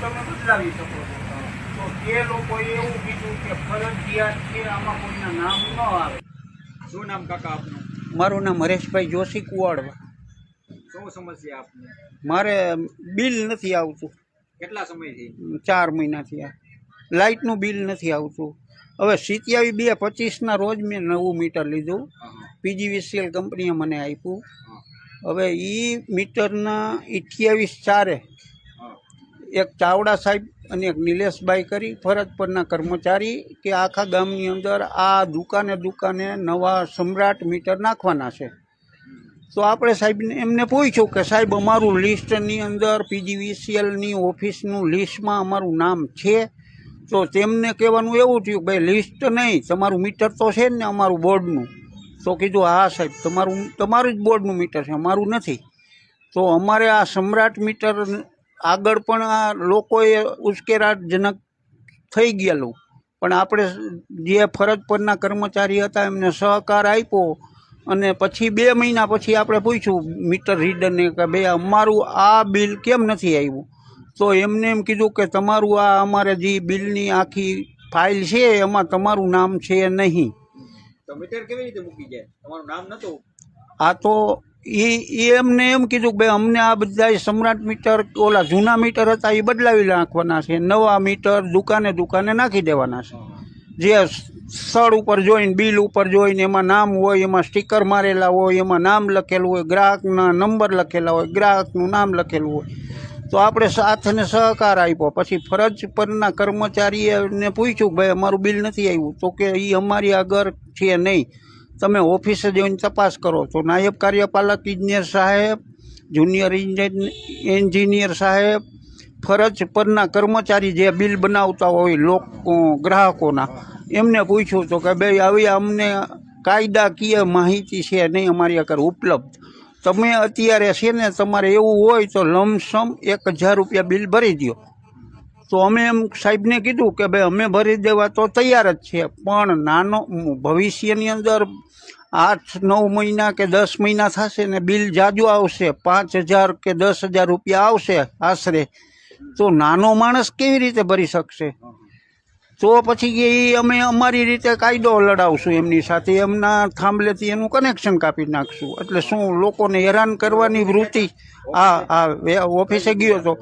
તમે બદલાવી શકો છો. તો તે લોકોએ એવું કીધું કે ફરજિયાત છે આમાં કોઈના નામ ન આવે. શું નામ કાકા આપનું? મારું નામ હરેશભાઈ જોશી કુવાડવા. શું સમસ્યા આપને? મારે બિલ નથી આવતું. કેટલા સમયથી? ચાર મહિનાથી આ. લાઇટનું બિલ નથી આવતું. હવે સિત્યાવી બે પચીસના રોજ મેં નવું મીટર લીધું. પીજીવીસીએલ કંપનીએ મને આપ્યું. હવે એ મીટરના અઠ્યાવીસ ચારે. એક ચાવડા સાહેબ અને એક નિલેશભાઈ કરી ફરજ પરના કર્મચારી કે આખા ગામની અંદર આ દુકાને દુકાને નવા સમ્રાટ મીટર નાખવાના છે. તો આપણે સાહેબને એમને પૂછ્યું કે સાહેબ અમારું લિસ્ટની અંદર પીજીવીસીએલની ઓફિસનું લિસ્ટમાં અમારું નામ છે. તો તેમને કહેવાનું એવું થયું કે ભાઈ લિસ્ટ નહીં, તમારું મીટર તો છે ને અમારું બોર્ડનું. તો કીધું, હા સાહેબ, તમારું તમારું જ બોર્ડનું મીટર છે, અમારું નથી. તો અમારે આ સમ્રાટ મીટર આગળ પણ આ લોકોએ ઉશ્કેરાટજનક થઈ ગયેલું. પણ આપણે જે ફરજ પરના કર્મચારી હતા એમને સહકાર આપ્યો અને પછી બે મહિના પછી આપણે પૂછ્યું મીટર રીડરને કે ભાઈ અમારું આ બિલ કેમ નથી આવ્યું? તો એમને એમ કીધું કે તમારું આ અમારે જે બિલની આખી ફાઇલ છે એમાં તમારું નામ છે નહીં. તો મીટર કેવી રીતે મૂકી જાય? તમારું નામ નહોતું? આ તો એ એમને એમ કીધું કે ભાઈ, અમને આ બધા સમ્રાટ મીટર, ઓલા જૂના મીટર હતા એ બદલાવી નાખવાના છે. નવા મીટર દુકાને દુકાને નાખી દેવાના છે. જે સ્થળ ઉપર જોઈને, બિલ ઉપર જોઈને, એમાં નામ હોય, એમાં સ્ટીકર મારેલા હોય, એમાં નામ લખેલું હોય, ગ્રાહકના નંબર લખેલા હોય, ગ્રાહકનું નામ લખેલું હોય. તો આપણે સાથને સહકાર આપ્યો. પછી ફરજ પરના કર્મચારીએ પૂછ્યું કે ભાઈ, અમારું બિલ નથી આવ્યું. તો કે એ અમારી આગળ છે નહીં. તમે ઓફિસે જઈને તપાસ કરો તો નાયબ કાર્યપાલક, ઇજનેર સાહેબ, જુનિયર એન્જિનિયર સાહેબ, ફરજ પરના કર્મચારી જે બિલ બનાવતા હોય લોકો, ગ્રાહકોના, એમને પૂછ્યું તો કે ભાઈ, આવી અમને કાયદાકીય માહિતી છે નહીં અમારી આગળ ઉપલબ્ધ. તમે અત્યારે છે ને, તમારે એવું હોય તો લમસમ એક હજાર રૂપિયા બિલ ભરી દો તો અમે એમ સાહેબને કીધું કે ભાઈ અમે ભરી દેવા તો તૈયાર જ છે, પણ નાનો ભવિષ્યની અંદર આઠ, નવ મહિના કે દસ મહિના થશે ને બિલ જાજુ આવશે, પાંચ હજાર કે દસ હજાર રૂપિયા આવશે આશરે, તો નાનો માણસ કેવી રીતે ભરી શકશે? તો પછી ઈ અમે અમારી રીતે કાયદો લડાવશું એમની સાથે, એમના થાંભલેથી એનું કનેક્શન કાપી નાખશું. એટલે શું લોકોને હેરાન કરવાની વૃત્તિ? આ આ ઓફિસે ગયો તો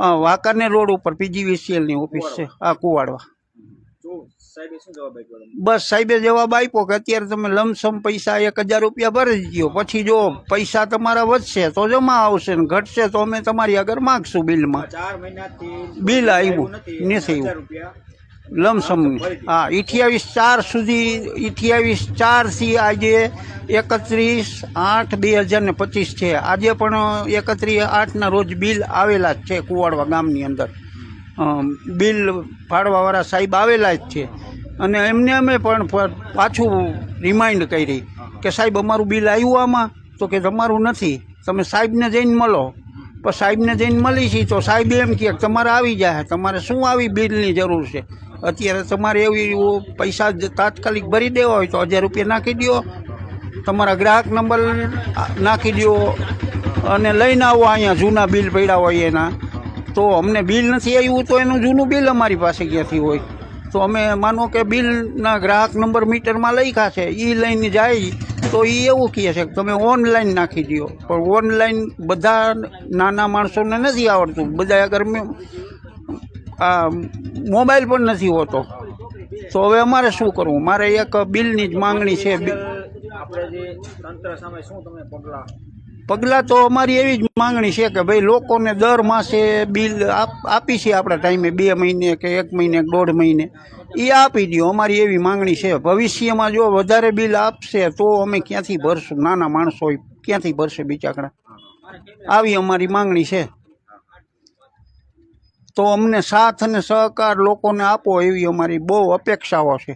આ વાંકાનેર રોડ ઉપર પીજીવીસીએલની ઓફિસ છે. આ કુવાડવા? બસ સાહેબે જવાબ આપ્યો કે અત્યારે તમે લમસમ પૈસા એક હજાર રૂપિયા ભરી દો પછી જો પૈસા તમારા વધશે તો જમા આવશે ને ઘટશે તો અમે તમારી આગળ માગશું બિલમાં. બિલ આવ્યું. નથી. નથી આવ્યું. હજાર લમસમ. હા, અઠ્યાવીસ ચાર સુધી, અઠ્યાવીસ ચારથી આજે એકત્રીસ આઠ બે હજાર ને પચીસ છે. આજે પણ એકત્રીસ આઠના રોજ બિલ આવેલા જ છે કુવાડવા ગામની અંદર. બિલ ફાળવાવાળા સાહેબ આવેલા જ છે. અને એમને અમે પણ પાછું રિમાઇન્ડ કરી કે સાહેબ અમારું બિલ આવ્યું આમાં, તો કે તમારું નથી. તમે સાહેબને જઈને મળો. પણ સાહેબને જઈને મળી છીએ તો સાહેબ એમ કહે કે, તમારે આવી જાય તમારે શું આવી બિલની જરૂર છે? અત્યારે તમારે એવી પૈસા તાત્કાલિક ભરી દેવા હોય તો હજાર રૂપિયા નાખી દો તમારા ગ્રાહક નંબર નાખી દો અને લઈને આવો અહીંયા જૂના બિલ પડ્યા હોય એના. તો અમને બિલ નથી આવ્યું તો એનું જૂનું બિલ અમારી પાસે ક્યાંથી હોય? તો અમે માનો કે બિલના ગ્રાહક નંબર મીટરમાં લખ્યા છે એ લઈને જાય, તો એ એવું કહે છે કે તમે ઓનલાઈન નાખી દો પણ ઓનલાઈન બધા નાના માણસોને નથી આવડતું. બધા અગર આ મોબાઈલ પણ નથી હોતો. તો હવે અમારે શું કરવું? મારે એક બિલની જ માંગણી છે. પગલા? તો અમારી એવી જ માંગણી છે કે ભાઈ લોકોને દર માસે બિલ આપ- આપી છે આપણા ટાઈમે બે મહિને કે એક મહિને દોઢ મહિને. એ આપી દો અમારી એવી માંગણી છે. ભવિષ્યમાં જો વધારે બિલ આપશે તો અમે ક્યાંથી ભરશું? નાના માણસો ક્યાંથી ભરશે બિચાકડા આવી અમારી માંગણી છે. તો અમને સાથ અને સહકાર લોકોને આપો એવી અમારી બહુ અપેક્ષાઓ છે.